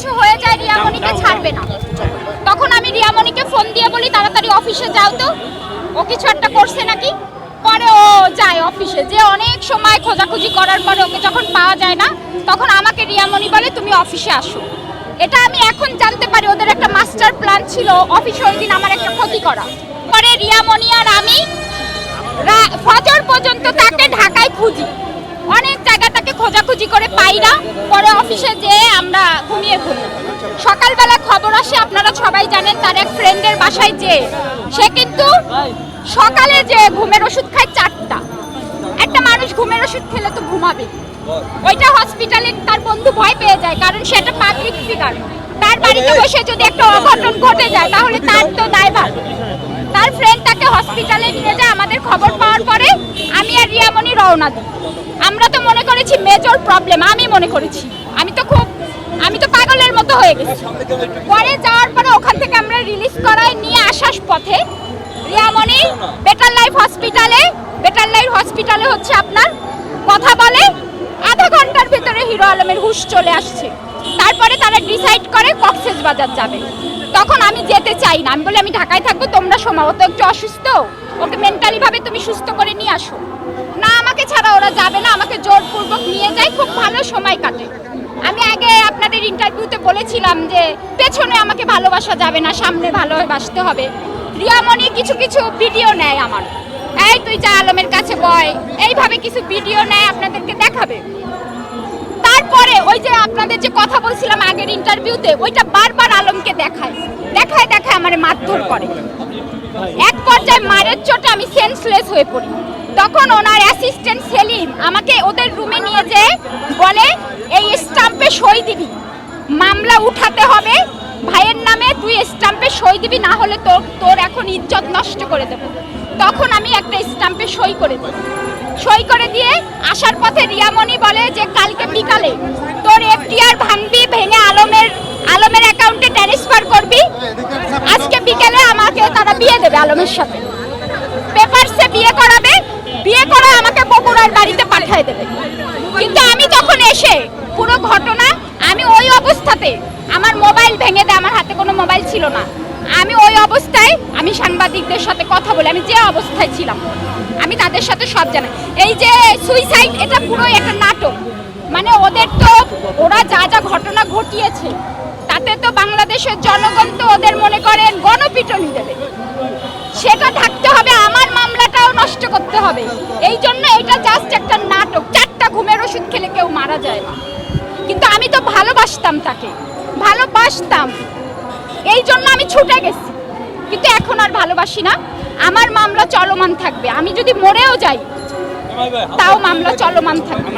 কিছু হয়ে যায় রিয়ামণিকে ছাড়বে না। তখন আমি রিয়ামণিকে ফোন দিয়ে বলি, তাড়াতাড়ি অফিসে যাও তো। ও কিছু একটা করছে নাকি? পরে ও যায় অফিসে। যে অনেক সময় খোঁজাখুঁজি করার পরে ওকে যখন পাওয়া যায় না, তখন আমাকে রিয়ামণি বলে, তুমি অফিসে আসো। এটা আমি এখন জানতে পারি, ওদের একটা মাস্টার প্ল্যান ছিল অফিসে ওই দিন আমার একটা ক্ষতি করা। পরে রিয়ামণি আর আমি ফজর পর্যন্ত তাকে ঢাকায় খুঁজি। খোঁজাখুঁজি করে পাই না, পরে অফিসে যেয়ে আমরা ঘুমিয়ে পড়ি। সকালবেলা খবর আসে, আপনারা সবাই জানেন তার এক ফ্রেন্ডের বাসায় যে, সে কিন্তু সকালে যে ঘুমের ওষুধ খায় চারটা। একটা মানুষ ঘুমের ওষুধ খেলে তো ঘুমাবে। ওইটা হসপিটালে তার বন্ধু ভয় পেয়ে যায়, কারণ সে একটা পাবলিক ফিগার তার বাড়িতে বসে যদি একটা অঘটন ঘটে যায়, তাহলে তার তো দায়ভার। তার ফ্রেন্ড তাকে হসপিটালে নিয়ে যায়, আমাদের খবর পাওয়ার পরে আমি আর রিয়ামণি রওনা দিই। আমরা মনে করেছি মেজর প্রবলেম আমি মনে করেছি। আমি তো খুব, আমি তো পাগলের মতো হয়ে গেছি। পরে যাওয়ার পরে ওখান থেকে আমরা রিলিজ করাই নিয়ে আসার পথে রিয়ামণি বেটার লাইফ হসপিটালে বেটার লাইফ হসপিটালে হচ্ছে আপনার, কথা বলে, আধা ঘণ্টার ভিতরে হিরো আলমের হুশ চলে আসছে। তারপরে তারা ডিসাইড করে কক্সেস বাজার যাবে। তখন আমি যেতে চাই না। আমি বলি, আমি ঢাকায় থাকব, তোমরা সময় ও একটু অসুস্থ? ওকে মেন্টালি ভাবে তুমি সুস্থ করে নিয়ে আসো। না আমাকে ছাড়া ওরা যাবে না, আমাকে জোরপূর্বক নিয়ে যায়, খুব ভালো সময় কাটে। আমি আগে আপনাদের ইন্টারভিউতে বলেছিলাম যে, পেছনে আমাকে ভালোবাসা যাবে না, সামনে ভালোবাসতে হবে। রিয়ামণি কিছু কিছু ভিডিও নেয় আমার। এই তুই যা আলমের কাছে বয়, এইভাবে কিছু ভিডিও নেয়, আপনাদেরকে দেখাবে। তারপরে ওই যে আপনাদের যে কথা বলছিলাম আগের ইন্টারভিউতে, ওইটা বারবার আলমকে দেখায়। দেখায় দেখায় আমার মারধর করে। এক পর্যায়ে মারের চোটে আমি সেন্সলেস হয়ে পড়ি। তখন ওনার অ্যাসিস্ট্যান্ট সেলিম আমাকে ওদের রুমে নিয়ে যেয়ে বলে, এই স্টাম্পে সই দিবি। মামলা উঠাতে হবে। ভাইয়ের নামে তুই স্টাম্পে সই দিবি, না হলে তোর তোর এখন ইজ্জত নষ্ট করে দেবো। তখন আমি একটা স্টাম্পে সই করে দিই। সই করে দিয়ে আসার পথে রিয়ামণি বলে যে, কালকে বিকালে তোর এফটিআর ভাঙবি, ভেঙে আলমের আলমের অ্যাকাউন্টে ট্রান্সফার করবি। আজকে বিকেলে আমাকে তারা বিয়ে দেবে আলমের সাথে। পেপারসে বিয়ে করাবে, বিয়ে করে আমাকে বগুড়ার বাড়িতে পাঠিয়ে দেবে। কিন্তু আমি যখন এসে পুরো ঘটনা, আমি ওই অবস্থাতে, আমার মোবাইল ভেঙে দেয় আমার হাতে কোনো মোবাইল ছিল না। আমি ওই অবস্থায়, আমি সাংবাদিকদের সাথে কথা বলি, আমি যে অবস্থায় ছিলাম, আমি তাদের সাথে সব জানাই। এই যে সুইসাইড এটা পুরোই একটা নাটক। ওদের তো, ওরা যা যা ঘটনা ঘটিয়েছে, তাতে তো বাংলাদেশের জনগণ তো ওদের মনে করেন গণপিটনি দেবে। সেটা থাকতে হবে, আমার মামলাটাও নষ্ট করতে হবে। এই জন্য এটা জাস্ট একটা নাটক, চারটা ঘুমের ওষুধ খেলে কেউ মারা যায় না। কিন্তু আমি তো ভালোবাসতাম তাকে, ভালোবাসতাম। এই জন্য আমি ছুটে গেছি। কিন্তু এখন আর ভালোবাসি না। আমার মামলা চলমান থাকবে। আমি যদি মরেও যাই, তাও মামলা চলমান থাকবে।